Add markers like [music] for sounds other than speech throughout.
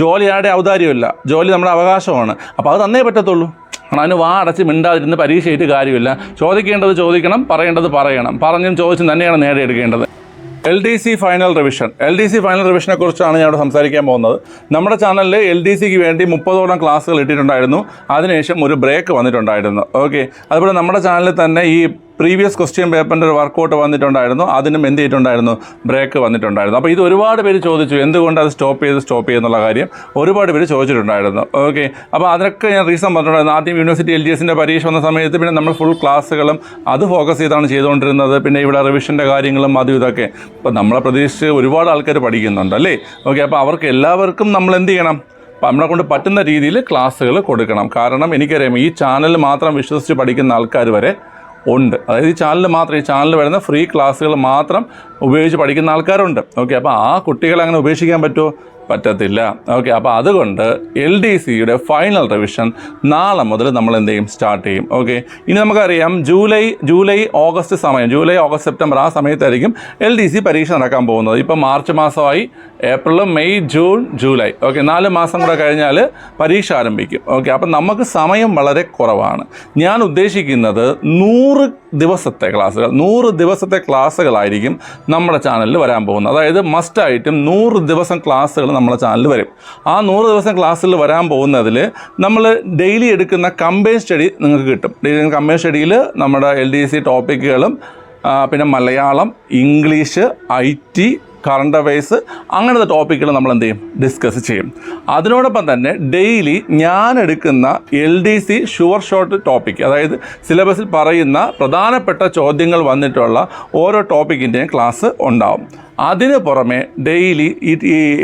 ജോലി ആരുടെ ഔദാര്യമല്ല ജോലി നമ്മുടെ അവകാശമാണ്. അപ്പോൾ അത് തന്നേ പറ്റത്തുള്ളൂ. കാരണം അതിന് വാ അടച്ച് മിണ്ടാതിരുന്ന് പരീക്ഷയായിട്ട് കാര്യമില്ല. ചോദിക്കേണ്ടത് ചോദിക്കണം പറയേണ്ടത് പറയണം. പറഞ്ഞും ചോദിച്ചും തന്നെയാണ് നേടിയെടുക്കേണ്ടത് L D C final revision L D C final റിവിഷനെ കുറിച്ചാണ് ഞാൻ ഇവിടെ സംസാരിക്കാൻ പോകുന്നത്. നമ്മുടെ ചാനലിൽ എൽ ഡി സിക്ക് വേണ്ടി മുപ്പതോളം ക്ലാസ്സുകൾ ഇട്ടിട്ടുണ്ടായിരുന്നു. അതിനുശേഷം ഒരു ബ്രേക്ക് വന്നിട്ടുണ്ടായിരുന്നു. ഓക്കെ അതുപോലെ നമ്മുടെ ചാനലിൽ തന്നെ ഈ പ്രീവിയസ് ക്വസ്റ്റ്യൻ പേപ്പറിന്റെ ഒരു വർക്കൗട്ട് വന്നിട്ടുണ്ടായിരുന്നു അതിനും എന്ത് ചെയ്തിട്ടുണ്ടായിരുന്നു? ബ്രേക്ക് വന്നിട്ടുണ്ടായിരുന്നു. അപ്പോൾ ഇത് ഒരുപാട് പേര് ചോദിച്ചു എന്തുകൊണ്ട് അത് സ്റ്റോപ്പ് ചെയ്ത് സ്റ്റോപ്പ് ചെയ്യുന്നുള്ള കാര്യം ഒരുപാട് പേര് ചോദിച്ചിട്ടുണ്ടായിരുന്നു. ഓക്കെ അപ്പോൾ അതിനൊക്കെ ഞാൻ റീസൺ പറഞ്ഞിട്ടുണ്ടായിരുന്നു. ആദ്യം യൂണിവേഴ്സിറ്റി എൽ ഡി എസിന്റെ പരീക്ഷ വന്ന സമയത്ത് പിന്നെ നമ്മൾ ഫുൾ ക്ലാസ്സുകളും അത് ഫോക്കസ് ചെയ്താണ് ചെയ്തുകൊണ്ടിരുന്നത്. പിന്നെ ഇവിടെ റിവിഷന്റെ കാര്യങ്ങളും അതും ഇതൊക്കെ. അപ്പോൾ നമ്മളെ പ്രതീക്ഷിച്ച് ഒരുപാട് ആൾക്കാർ പഠിക്കുന്നുണ്ട് അല്ലേ? ഓക്കെ അപ്പോൾ അവർക്ക് എല്ലാവർക്കും നമ്മൾ എന്ത് ചെയ്യണം? നമ്മളെ കൊണ്ട് പറ്റുന്ന രീതിയിൽ ക്ലാസ്സുകൾ കൊടുക്കണം. കാരണം എനിക്കറിയാം ഈ ചാനൽ മാത്രം വിശ്വസിച്ച് പഠിക്കുന്ന ആൾക്കാർ വരെ ഉണ്ട്. അതായത് ഈ ചാനൽ മാത്രം ഈ ചാനലിൽ വരുന്ന ഫ്രീ ക്ലാസ്സുകൾ മാത്രം ഉപയോഗിച്ച് പഠിക്കുന്ന ആൾക്കാരുണ്ട്. ഓക്കെ അപ്പോൾ ആ കുട്ടികളെ അങ്ങനെ ഉപേക്ഷിക്കാൻ പറ്റുമോ പറ്റത്തില്ല. ഓക്കെ അപ്പോൾ അതുകൊണ്ട് എൽ ഡി സിയുടെ ഫൈനൽ റിവിഷൻ നാളെ മുതൽ നമ്മൾ എന്ത് ചെയ്യും? സ്റ്റാർട്ട് ചെയ്യും. ഓക്കെ ഇനി നമുക്കറിയാം ജൂലൈ ജൂലൈ ഓഗസ്റ്റ് സമയം. ജൂലൈ ഓഗസ്റ്റ് സെപ്റ്റംബർ ആ സമയത്തായിരിക്കും എൽ ഡി സി പരീക്ഷ നടക്കാൻ പോകുന്നത്. ഇപ്പോൾ മാർച്ച് മാസമായി. April May June July. Okay നാല് മാസം കൂടെ കഴിഞ്ഞാൽ പരീക്ഷ ആരംഭിക്കും. ഓക്കെ അപ്പം നമുക്ക് സമയം വളരെ കുറവാണ്. ഞാൻ ഉദ്ദേശിക്കുന്നത് നൂറ് ദിവസത്തെ ക്ലാസ്സുകൾ നൂറ് ദിവസത്തെ ക്ലാസ്സുകളായിരിക്കും നമ്മുടെ ചാനലിൽ വരാൻ പോകുന്നത്. അതായത് മസ്റ്റായിട്ടും നൂറ് ദിവസം ക്ലാസ്സുകൾ നമ്മുടെ ചാനലിൽ വരും. ആ നൂറ് ദിവസം ക്ലാസ്സിൽ വരാൻ പോകുന്നതിൽ നമ്മൾ ഡെയിലി എടുക്കുന്ന കമ്പൈൻ സ്റ്റഡി നിങ്ങൾക്ക് കിട്ടും. ഡെയിലി കമ്പൈൻ സ്റ്റഡിയിൽ നമ്മുടെ എൽ ഡി സി ടോപ്പിക്കുകളും പിന്നെ Malayalam English I T current affairs അങ്ങനത്തെ ടോപ്പിക്കുകൾ നമ്മൾ എന്ത് ചെയ്യും? ഡിസ്കസ് ചെയ്യും. അതിനോടൊപ്പം തന്നെ ഡെയിലി ഞാൻ എടുക്കുന്ന L D C sure short topic അതായത് സിലബസിൽ പറയുന്ന പ്രധാനപ്പെട്ട ചോദ്യങ്ങൾ വന്നിട്ടുള്ള ഓരോ ടോപ്പിക്കിന്റെയും ക്ലാസ് ഉണ്ടാവും. അതിന് പുറമെ ഡെയിലി ഈ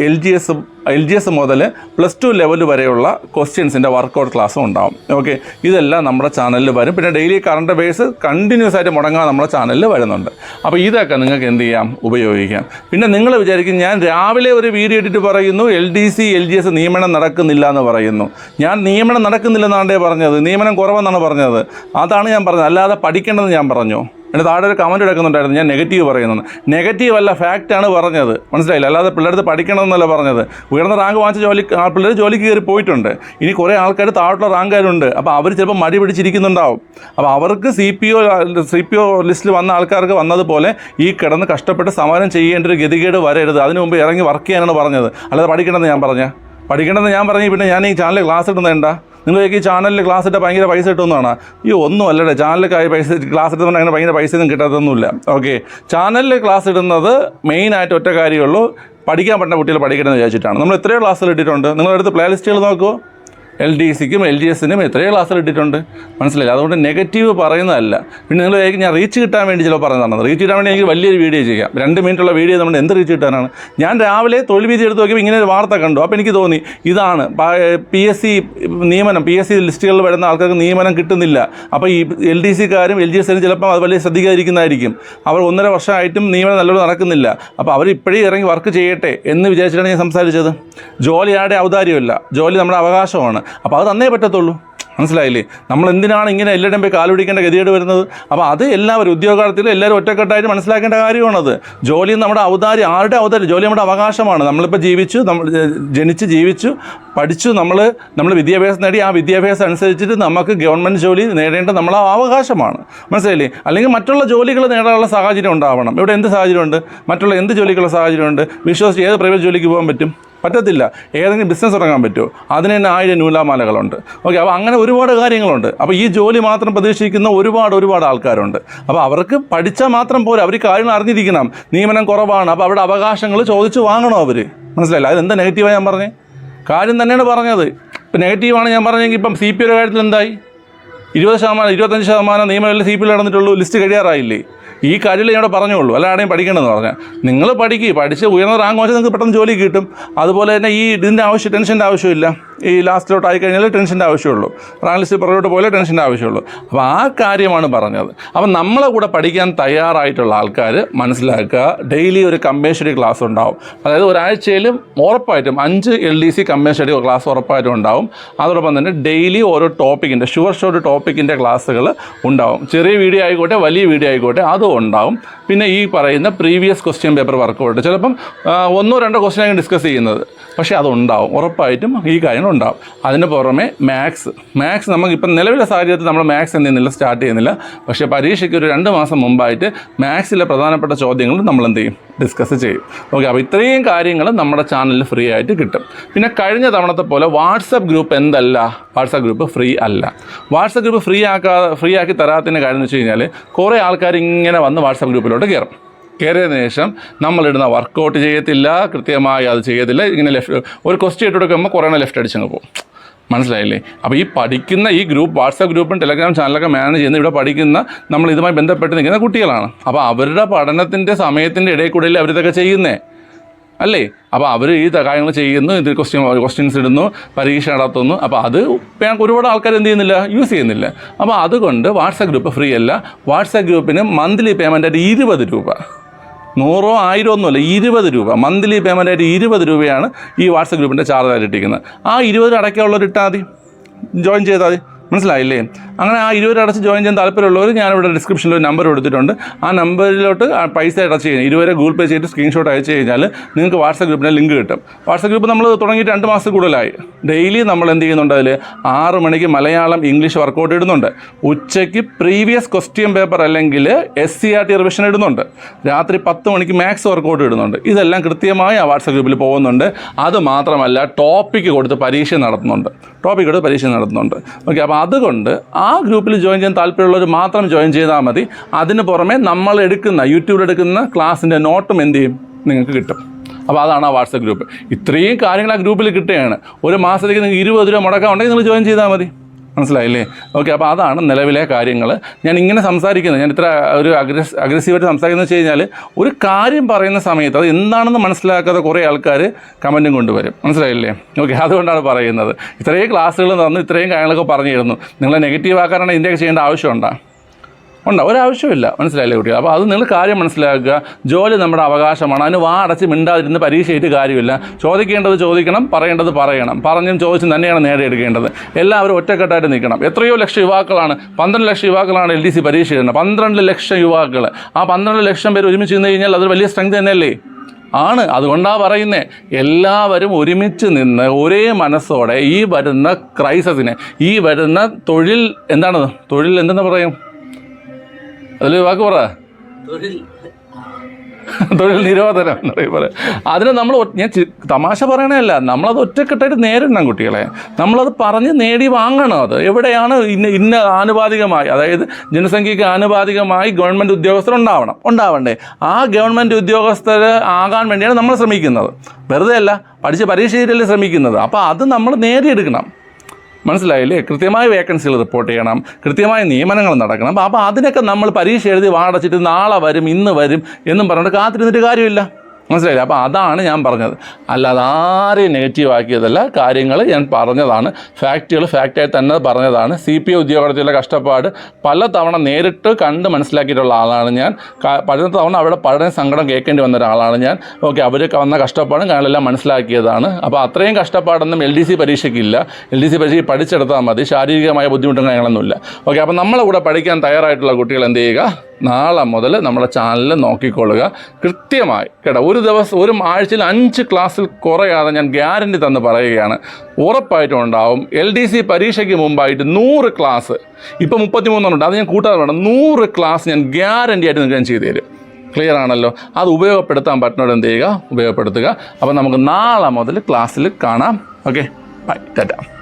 L G S L G S മുതൽ പ്ലസ് ടു ലെവൽ വരെയുള്ള ക്വസ്റ്റ്യൻസിന്റെ വർക്കൗട്ട് ക്ലാസ്സും ഉണ്ടാവും. ഓക്കെ ഇതെല്ലാം നമ്മുടെ ചാനലിൽ വരും. പിന്നെ ഡെയിലി കറണ്ട് അഫയേഴ്സ് കണ്ടിന്യൂസ് ആയിട്ട് മുടങ്ങാൻ നമ്മുടെ ചാനലിൽ വരുന്നുണ്ട്. അപ്പോൾ ഇതൊക്കെ നിങ്ങൾക്ക് എന്ത് ചെയ്യാം? ഉപയോഗിക്കാം. പിന്നെ നിങ്ങൾ വിചാരിക്കും ഞാൻ രാവിലെ ഒരു വീഡിയോ ഇട്ടിട്ട് പറയുന്നു L D C L G S നിയമനം നടക്കുന്നില്ല എന്ന് പറയുന്നു. ഞാൻ നിയമനം നടക്കുന്നില്ലെന്നാണ്ടേ പറഞ്ഞത്? നിയമനം കുറവെന്നാണ് പറഞ്ഞത്. അതാണ് ഞാൻ പറഞ്ഞത്. അല്ലാതെ പഠിക്കേണ്ടതെന്ന് ഞാൻ പറഞ്ഞു? എന്റെ താഴെ ഒരു കമന്റ് എടുക്കുന്നുണ്ടായിരുന്നു ഞാൻ നെഗറ്റീവ് പറയുന്നത് നെഗറ്റീവ് അല്ല ഫാക്റ്റാണ് പറഞ്ഞത്. മനസ്സിലായില്ല? അല്ലാതെ പിള്ളേർക്ക് പഠിക്കണമെന്നല്ല പറഞ്ഞത്. ഉയർന്ന റാങ്ക് വാങ്ങിച്ച ജോലി പിള്ളേർ ജോലിക്ക് കയറി പോയിട്ടുണ്ട്. ഇനി കുറേ ആൾക്കാർ താഴോട്ടുള്ള റാങ്കുകാരുണ്ട് അപ്പോൾ അവർ ചിലപ്പോൾ മടി പിടിച്ചിരിക്കുന്നുണ്ടാവും. അപ്പോൾ അവർക്ക് C P O C P O ലിസ്റ്റിൽ വന്ന ആൾക്കാർക്ക് വന്നതുപോലെ ഈ കിടന്ന് കഷ്ടപ്പെട്ട് സമരം ചെയ്യേണ്ട ഒരു ഗതികേട് വരരുത്. അതിനു മുമ്പ് ഇറങ്ങി വർക്ക് ചെയ്യാനാണ് പറഞ്ഞത്. അല്ലാതെ പഠിക്കണമെന്ന് ഞാൻ പറഞ്ഞ. പഠിക്കണമെന്ന് ഞാൻ പറഞ്ഞു പിന്നെ ഞാൻ ഈ ചാനലിൽ ക്ലാസ് ഇടുന്നത് എന്താ? നിങ്ങൾക്ക് ഈ ചാനലിൽ ക്ലാസ് ഇട്ടാൽ ഭയങ്കര പൈസ കിട്ടുമെന്നാണ്. ഈ ഒന്നും അല്ലടേ. ചാനലിൽ പൈസ ക്ലാസ് ഇട്ടുന്ന അങ്ങനെ ഭയങ്കര ഒന്നും കിട്ടാത്തൊന്നുമില്ല. ഓക്കെ ചാനലിൽ ക്ലാസ് ഇടുന്നത് മെയിനായിട്ട് ഒറ്റ കാര്യമുള്ളൂ പഠിക്കാൻ പറ്റുന്ന കുട്ടികൾ പഠിക്കണമെന്ന് വിചാരിച്ചിട്ടാണ്. നമ്മൾ എത്രയോ ക്ലാസ്സുകൾ ഇട്ടിട്ടുണ്ട്. നിങ്ങളെടുത്ത് പ്ലേ ലിസ്റ്റുകൾ നോക്കുമോ എൽ ഡി സിക്കും എൽ ഡി എസിനും എത്രയോ ക്ലാസ്സിൽ ഇട്ടിട്ടുണ്ട്. മനസ്സിലായില്ല? അതുകൊണ്ട് നെഗറ്റീവ് പറയുന്നതല്ല. പിന്നെ നിങ്ങൾ വിചാരിക്കും ഞാൻ റീച്ച് കിട്ടാൻ വേണ്ടി ചിലപ്പോൾ പറയുന്നതാണ് റീച്ച് കിട്ടാൻ വേണ്ടി എനിക്ക് വലിയൊരു വീഡിയോ ചെയ്യാം. രണ്ട് മിനിറ്റുള്ള വീഡിയോ നമ്മൾ എന്ത് റീച്ച് കിട്ടാനാണ്? ഞാൻ രാവിലെ തൊഴിൽ വീതി എടുത്ത് നോക്കിയപ്പോൾ ഇങ്ങനെ ഒരു വാർത്ത കണ്ടു. അപ്പോൾ എനിക്ക് തോന്നി ഇതാണ്. പി എസ് സി നിയമനം പി എസ് സി ലിസ്റ്റുകളിൽ വരുന്ന ആൾക്കാർക്ക് നിയമനം കിട്ടുന്നില്ല. അപ്പോൾ ഈ എൽ ഡി സിക്കാരും എൽ ജി എസിനും ചിലപ്പോൾ അത് വലിയ ശ്രദ്ധിക്കാതിരിക്കുന്നതായിരിക്കും അവർ ഒന്നര വർഷമായിട്ടും നിയമനം നല്ലോണം നടക്കുന്നില്ല. അപ്പോൾ അവർ ഇപ്പോഴേ ഇറങ്ങി വർക്ക് ചെയ്യട്ടെ എന്ന് വിചാരിച്ചിട്ടാണ് ഞാൻ സംസാരിച്ചത്. ജോലി ആരുടെ ഔദാര്യമല്ല ജോലി നമ്മുടെ അവകാശമാണ്. അപ്പോൾ അത് തന്നേ പറ്റത്തുള്ളൂ. മനസ്സിലായില്ലേ? നമ്മൾ എന്തിനാണ് ഇങ്ങനെ എല്ലായിടും പോയി കാലുപിടിക്കേണ്ട ഗതികേട് വരുന്നത്? അപ്പോൾ അത് എല്ലാവരും ഉദ്യോഗാർത്ഥികൾ എല്ലാവരും ഒറ്റക്കെട്ടായിട്ട് മനസ്സിലാക്കേണ്ട കാര്യമാണത് ജോലി നമ്മുടെ ഔദാര്യം ആരുടെ ഔദാര്യം? ജോലി നമ്മുടെ അവകാശമാണ്. നമ്മളിപ്പോൾ ജീവിച്ചു നമ്മൾ ജനിച്ച് ജീവിച്ചു പഠിച്ചു നമ്മൾ നമ്മൾ വിദ്യാഭ്യാസം നേടി ആ വിദ്യാഭ്യാസം അനുസരിച്ചിട്ട് നമുക്ക് ഗവൺമെന്റ് ജോലി നേടേണ്ട നമ്മളെ അവകാശമാണ്. മനസ്സിലായില്ലേ? അല്ലെങ്കിൽ മറ്റുള്ള ജോലികൾ നേടാനുള്ള സാഹചര്യം ഉണ്ടാവണം. ഇവിടെ എന്ത് സാഹചര്യമുണ്ട്? മറ്റുള്ള എന്ത് ജോലിക്കുള്ള സാഹചര്യമുണ്ട്? വിശ്വസിച്ച് ഏത് പ്രൈവറ്റ് ജോലിക്ക് പോകാൻ പറ്റും? പറ്റത്തില്ല. ഏതെങ്കിലും ബിസിനസ് തുടങ്ങാൻ പറ്റുമോ? അതിന് തന്നെ ആയിരം നൂലാമാലകളുണ്ട്. ഓക്കെ അപ്പോൾ അങ്ങനെ ഒരുപാട് കാര്യങ്ങളുണ്ട്. അപ്പോൾ ഈ ജോലി മാത്രം പ്രതീക്ഷിക്കുന്ന ഒരുപാട് ഒരുപാട് ആൾക്കാരുണ്ട്. അപ്പോൾ അവർക്ക് പഠിച്ചാൽ മാത്രം പോരാ. അവർ കാര്യങ്ങൾ അറിഞ്ഞിരിക്കണം. നിയമനം കുറവാണ്. അപ്പോൾ അവരുടെ അവകാശങ്ങൾ ചോദിച്ച് വാങ്ങണോ അവർ മനസ്സിലായില്ല? അതെന്താ നെഗറ്റീവാണ് ഞാൻ പറഞ്ഞത് കാര്യം തന്നെയാണ് പറഞ്ഞത്. ഇപ്പം നെഗറ്റീവാണ് ഞാൻ പറഞ്ഞെങ്കിൽ ഇപ്പം സി പി ഒയുടെ കാര്യത്തിൽ എന്തായി? ഇരുപത് ശതമാനം ഇരുപത്തഞ്ച് ശതമാനം നിയമമല്ലേ സി പി നടന്നിട്ടുള്ളൂ. ലിസ്റ്റ് കഴിയാറായില്ലേ? ഈ കാര്യമില്ല ഞാൻ ഇവിടെ പറഞ്ഞുള്ളൂ. അല്ല ആടെയും പഠിക്കണമെന്ന് പറഞ്ഞാൽ നിങ്ങൾ പഠിക്കുക പഠിച്ച് ഉയർന്ന റാങ്ക് വാങ്ങിച്ചാൽ നിങ്ങൾക്ക് പെട്ടെന്ന് ജോലി കിട്ടും. അതുപോലെ തന്നെ ഈ ഇതിന്റെ ആവശ്യം ടെൻഷന്റെ ആവശ്യമില്ല. ഈ ലാസ്റ്റിലോട്ട് ആയി കഴിഞ്ഞാൽ ടെൻഷന്റെ ആവശ്യമുള്ളൂ. റാങ്ക് ലിസ്റ്റ് പുറകോട്ട് പോലെ ടെൻഷന്റെ ആവശ്യമുള്ളൂ. അപ്പോൾ ആ കാര്യമാണ് പറഞ്ഞത്. അപ്പം നമ്മളെ കൂടെ പഠിക്കാൻ തയ്യാറായിട്ടുള്ള ആൾക്കാർ മനസ്സിലാക്കുക. ഡെയിലി ഒരു സ്റ്റഡി ക്ലാസ് ഉണ്ടാവും. അതായത് ഒരാഴ്ചയിലും ഉറപ്പായിട്ടും അഞ്ച് L D C study class ഉറപ്പായിട്ടും ഉണ്ടാവും. അതോടൊപ്പം തന്നെ ഡെയിലി ഓരോ ടോപ്പിക്കിന്റെ ഷുവർ ഷോർട്ട് ടോപ്പിക്കിന്റെ ക്ലാസ്സുകൾ ഉണ്ടാവും. ചെറിയ വീഡിയോ ആയിക്കോട്ടെ വലിയ വീഡിയോ ആയിക്കോട്ടെ അതും ഉണ്ടാവും. പിന്നെ ഈ പറയുന്ന പ്രീവിയസ് ക്വസ്റ്റ്യൻ പേപ്പർ വർക്കും ഉണ്ട് ചിലപ്പം ഒന്നോ രണ്ടോ ക്വസ്റ്റ്യൻ ഡിസ്കസ് ചെയ്യുന്നത്. പക്ഷേ അതുണ്ടാവും. ഉറപ്പായിട്ടും ഈ കാര്യങ്ങൾ ഉണ്ടാവും. അതിന് പുറമെ മാത്സ് മാത്സ് നമുക്കിപ്പം നിലവിലെ സാഹചര്യത്തിൽ നമ്മൾ മാത്സ് എന്ത് ചെയ്യുന്നില്ല സ്റ്റാർട്ട് ചെയ്യുന്നില്ല. പക്ഷേ പരീക്ഷയ്ക്ക് ഒരു രണ്ട് മാസം മുമ്പായിട്ട് മാത്സിലെ പ്രധാനപ്പെട്ട ചോദ്യങ്ങൾ നമ്മൾ എന്ത് ചെയ്യും? ഡിസ്കസ് ചെയ്യും. ഓക്കെ അപ്പോൾ ഇത്രയും കാര്യങ്ങൾ നമ്മുടെ ചാനലിൽ ഫ്രീ ആയിട്ട് കിട്ടും. പിന്നെ കഴിഞ്ഞ തവണത്തെ പോലെ വാട്സപ്പ് ഗ്രൂപ്പ് എന്തല്ല? വാട്സപ്പ് ഗ്രൂപ്പ് ഫ്രീ അല്ല. വാട്സപ്പ് ഗ്രൂപ്പ് ഫ്രീ ആക്കാ ഫ്രീ ആക്കി തരാത്തതിന്റെ കാര്യം എന്ന് വെച്ച് കഴിഞ്ഞാൽ കുറേ ആൾക്കാർ ഇങ്ങനെ വന്ന് വാട്സപ്പ് ഗ്രൂപ്പിലോട്ട് കയറും. കയറിയതിനു ശേഷം നമ്മളിടുന്ന വർക്കൗട്ട് ചെയ്യത്തില്ല കൃത്യമായി അത് ചെയ്യത്തില്ല. ഇങ്ങനെ ലെഫ്റ്റ് ഒരു ക്വസ്റ്റ്യൻ ഇട്ട് കൊടുക്കുമ്പോൾ കുറേ ലെഫ്റ്റ് അടിച്ചങ്ങ് പോകും. മനസ്സിലായില്ലേ? അപ്പോൾ ഈ പഠിക്കുന്ന ഈ ഗ്രൂപ്പ് വാട്സാപ്പ് ഗ്രൂപ്പും ടെലഗ്രാം ചാനലൊക്കെ മാനേജ് ചെയ്യുന്ന ഇവിടെ പഠിക്കുന്ന നമ്മൾ ഇതുമായി ബന്ധപ്പെട്ട് നിൽക്കുന്ന കുട്ടികളാണ്. അപ്പോൾ അവരുടെ പഠനത്തിന്റെ സമയത്തിന്റെ ഇടയിൽ കൂടെ അവരിതൊക്കെ ചെയ്യുന്നേ? അല്ലേ? അപ്പോൾ അവർ ഈ കാര്യങ്ങൾ ചെയ്യുന്നു ഇത് ക്വസ്റ്റ്യൻ ക്വസ്റ്റ്യൻസ് ഇടുന്നു പരീക്ഷ നടത്തുന്നു. അപ്പോൾ അത് ഒരുപാട് ആൾക്കാർ എന്ത് ചെയ്യുന്നില്ല? യൂസ് ചെയ്യുന്നില്ല. അപ്പോൾ അതുകൊണ്ട് വാട്സാപ്പ് ഗ്രൂപ്പ് ഫ്രീ അല്ല. വാട്സാപ്പ് ഗ്രൂപ്പിന് മന്ത്ലി പേയ്മെന്റ് ആയിട്ട് ഇരുപത് രൂപ. നൂറോ ആയിരോ ഒന്നുമല്ല ഇരുപത് രൂപ. മന്ത്ലി പേയ്മെന്റ് ആയിട്ട് ഇരുപത് രൂപയാണ് ഈ വാട്സപ്പ് ഗ്രൂപ്പിന്റെ ചാർജ് ആയിട്ട് ഇട്ടിരിക്കുന്നത്. ആ ഇരുപത് അടക്കമുള്ളവർ ഇട്ടാൽ മതി. ജോയിൻ ചെയ്താൽ മതി. മനസ്സിലായില്ലേ? അങ്ങനെ ആ ഇരുപത് അടച്ച് ജോയിൻ ചെയ്യാൻ താല്പര്യമുള്ളവർ ഞാനിവിടെ ഡിസ്ക്രിപ്ഷനിൽ ഒരു നമ്പർ കൊടുത്തിട്ടുണ്ട്. ആ നമ്പറിലോട്ട് പൈസ അടച്ച് കഴിഞ്ഞാൽ ഇരുപത് ഗൂഗിൾ പേ ചെയ്തിട്ട് സ്ക്രീൻഷോട്ട് അയച്ചു കഴിഞ്ഞാൽ നിങ്ങൾക്ക് വാട്സപ്പ് ഗ്രൂപ്പിന്റെ ലിങ്ക് കിട്ടും. വാട്സപ്പ് ഗ്രൂപ്പ് നമ്മൾ തുടങ്ങിയിട്ട് രണ്ട് മാസം കൂടുതലായി. ഡെയിലി നമ്മൾ എന്ത് ചെയ്യുന്നുണ്ട് അതിൽ ആറ് മണിക്ക് മലയാളം ഇംഗ്ലീഷ് വർക്കൗട്ട് ഇടുന്നുണ്ട്. ഉച്ചയ്ക്ക് പ്രീവിയസ് ക്വസ്റ്റ്യൻ പേപ്പർ അല്ലെങ്കിൽ S C R T revision ഇടുന്നുണ്ട്. രാത്രി പത്ത് മണിക്ക് മാത്സ് വർക്കൗട്ട് ഇടുന്നുണ്ട്. ഇതെല്ലാം കൃത്യമായി ആ വാട്സപ്പ് ഗ്രൂപ്പിൽ പോകുന്നുണ്ട്. അത് മാത്രമല്ല ടോപ്പിക്ക് കൊടുത്ത് പരീക്ഷ നടത്തുന്നുണ്ട്. ടോപ്പിക് കൊടുത്ത് പരീക്ഷ നടത്തുന്നുണ്ട്. ഓക്കെ അപ്പോൾ അതുകൊണ്ട് ആ ഗ്രൂപ്പിൽ ജോയിൻ ചെയ്യാൻ താല്പര്യമുള്ളവർ മാത്രം ജോയിൻ ചെയ്താൽ മതി. അതിന് പുറമെ നമ്മൾ എടുക്കുന്ന യൂട്യൂബിൽ എടുക്കുന്ന ക്ലാസ്സിന്റെ നോട്ടും എന്ത് ചെയ്യും? നിങ്ങൾക്ക് കിട്ടും. അപ്പോൾ അതാണ് ആ വാട്സപ്പ് ഗ്രൂപ്പ്. ഇത്രയും കാര്യങ്ങൾ ആ ഗ്രൂപ്പിൽ കിട്ടുകയാണ്. ഒരു മാസത്തേക്ക് നിങ്ങൾക്ക് ഇരുപത് രൂപ മുടക്കാൻ ഉണ്ടെങ്കിൽ നിങ്ങൾ ജോയിൻ ചെയ്താൽ മതി. മനസ്സിലായില്ലേ? ഓക്കെ അപ്പോൾ അതാണ് നിലവിലെ കാര്യങ്ങൾ ഞാൻ ഇങ്ങനെ സംസാരിക്കുന്നത് ഞാൻ ഇത്ര ഒരു അഗ്രസ് അഗ്രസീവായിട്ട് സംസാരിക്കുന്നത് വെച്ച് കഴിഞ്ഞാൽ ഒരു കാര്യം പറയുന്ന സമയത്ത് അത് എന്താണെന്ന് മനസ്സിലാക്കാതെ കുറേ ആൾക്കാർ കമന്റും കൊണ്ടുവരും. മനസ്സിലായില്ലേ? ഓക്കെ അതുകൊണ്ടാണ് പറയുന്നത്. ഇത്രയും ക്ലാസ്സുകൾ തന്നു ഇത്രയും കാര്യങ്ങളൊക്കെ പറഞ്ഞു തരുന്നു നിങ്ങളെ നെഗറ്റീവ് ആക്കാനാണ് ഇതിന്റെയൊക്കെ ചെയ്യേണ്ട ആവശ്യമുണ്ടോ? ഉണ്ടോ ഒരാവശ്യമില്ല മനസ്സിലായില്ലേ കുട്ടികൾ അപ്പോൾ അത് നിങ്ങൾ കാര്യം മനസ്സിലാക്കുക. ജോലി നമ്മുടെ അവകാശമാണ്. അതിന് വാ അടച്ച് മിണ്ടാതിരുന്ന് പരീക്ഷയിട്ട് കാര്യമില്ല. ചോദിക്കേണ്ടത് ചോദിക്കണം പറയേണ്ടത് പറയണം. പറഞ്ഞും ചോദിച്ചും തന്നെയാണ് നേടിയെടുക്കേണ്ടത്. എല്ലാവരും ഒറ്റക്കെട്ടായിട്ട് നിൽക്കണം. എത്രയോ ലക്ഷം യുവാക്കളാണ്. പന്ത്രണ്ട് ലക്ഷം യുവാക്കളാണ് എൽ ഡി സി പരീക്ഷ എഴുതുന്നത്. പന്ത്രണ്ട് ലക്ഷം യുവാക്കൾ ആ പന്ത്രണ്ട് ലക്ഷം പേര് ഒരുമിച്ച് നിന്ന് കഴിഞ്ഞാൽ അതൊരു വലിയ സ്ട്രെങ്ത് തന്നെയല്ലേ? ആണ്. അതുകൊണ്ടാണ് പറയുന്നത് എല്ലാവരും ഒരുമിച്ച് നിന്ന് ഒരേ മനസ്സോടെ ഈ വരുന്ന ക്രൈസസിനെ ഈ വരുന്ന തൊഴിൽ എന്താണ്? തൊഴിൽ എന്തെന്ന് പറയും? അതിൽ വാക്ക് പറ. തൊഴിൽ. [laughs] നിരോധനം എന്ന് അതിന് നമ്മൾ ഞാൻ തമാശ പറയണതല്ല. നമ്മളത് ഒറ്റക്കെട്ടായിട്ട് നേരിടണം കുട്ടികളെ. നമ്മളത് പറഞ്ഞ് നേടി വാങ്ങണം അത്. എവിടെയാണ് ഇന്ന ഇന്ന ആനുപാതികമായി അതായത് ജനസംഖ്യയ്ക്ക് ആനുപാതികമായി ഗവൺമെന്റ് ഉദ്യോഗസ്ഥർ ഉണ്ടാവണം. ഉണ്ടാവണ്ടേ. ആ ഗവൺമെന്റ് ഉദ്യോഗസ്ഥർ ആകാൻ വേണ്ടിയാണ് നമ്മൾ ശ്രമിക്കുന്നത്. വെറുതെ അല്ല പഠിച്ച് പരീക്ഷ എഴുതിയല്ലേ ശ്രമിക്കുന്നത്. അപ്പോൾ അത് നമ്മൾ നേടിയെടുക്കണം. മനസ്സിലായില്ലേ? കൃത്യമായ വേക്കൻസികൾ റിപ്പോർട്ട് ചെയ്യണം കൃത്യമായ നിയമനങ്ങൾ നടക്കണം. അപ്പോൾ അതിനൊക്കെ നമ്മൾ പരീക്ഷ എഴുതി വാടച്ചിട്ട് നാളെ വരും ഇന്ന് വരും എന്നും പറഞ്ഞിട്ട് കാത്തിരുന്നിട്ട് കാര്യമില്ല. മനസ്സിലായില്ലേ? അപ്പോൾ അതാണ് ഞാൻ പറഞ്ഞത്. അല്ലാതെ ആരെയും നെഗറ്റീവ് ആക്കിയതല്ല കാര്യങ്ങൾ ഞാൻ പറഞ്ഞതാണ്. ഫാക്റ്റുകൾ ഫാക്റ്റായി തന്നെ പറഞ്ഞതാണ്. സി പി ഉദ്യോഗത്തിലെ കഷ്ടപ്പാട് പല തവണ നേരിട്ട് കണ്ട് മനസ്സിലാക്കിയിട്ടുള്ള ആളാണ് ഞാൻ. പഠന തവണ അവിടെ പഠന സങ്കടം കേൾക്കേണ്ടി വന്ന ഒരാളാണ് ഞാൻ. ഓക്കെ അവരൊക്കെ വന്ന കഷ്ടപ്പാടും കാര്യങ്ങളെല്ലാം മനസ്സിലാക്കിയതാണ്. അപ്പോൾ അത്രയും കഷ്ടപ്പാടൊന്നും എൽ ഡി സി പരീക്ഷയ്ക്കില്ല. എൽ ഡി സി പരീക്ഷയ്ക്ക് പഠിച്ചെടുത്താൽ മതി. ശാരീരികമായ ബുദ്ധിമുട്ടും കാര്യങ്ങളൊന്നുമില്ല. ഓക്കെ അപ്പോൾ നമ്മളെ കൂടെ പഠിക്കാൻ തയ്യാറായിട്ടുള്ള കുട്ടികൾ എന്ത് ചെയ്യുക? നാളെ മുതൽ നമ്മുടെ ചാനലിൽ നോക്കിക്കൊള്ളുക. കൃത്യമായി കേട്ടോ ഒരു ദിവസം ഒരു ആഴ്ചയിൽ അഞ്ച് ക്ലാസ്സിൽ കുറയാതെ ഞാൻ ഗ്യാരണ്ടി തന്ന് പറയുകയാണ്. ഉറപ്പായിട്ടും ഉണ്ടാവും എൽ ഡി സി പരീക്ഷയ്ക്ക് മുമ്പായിട്ട് നൂറ് ക്ലാസ് ഇപ്പോൾ മുപ്പത്തിമൂന്നെണ്ണുണ്ട് അത് ഞാൻ കൂട്ടാതെ വേണം നൂറ് ക്ലാസ് ഞാൻ ഗ്യാരണ്ടി ആയിട്ട് നിങ്ങൾക്ക് ഞാൻ ചെയ്തു തരും. ക്ലിയർ ആണല്ലോ? അത് ഉപയോഗപ്പെടുത്താൻ പറ്റുന്നവർ എന്ത് ചെയ്യുക? ഉപയോഗപ്പെടുത്തുക. അപ്പോൾ നമുക്ക് നാളെ മുതൽ ക്ലാസ്സിൽ കാണാം. Okay bye Tata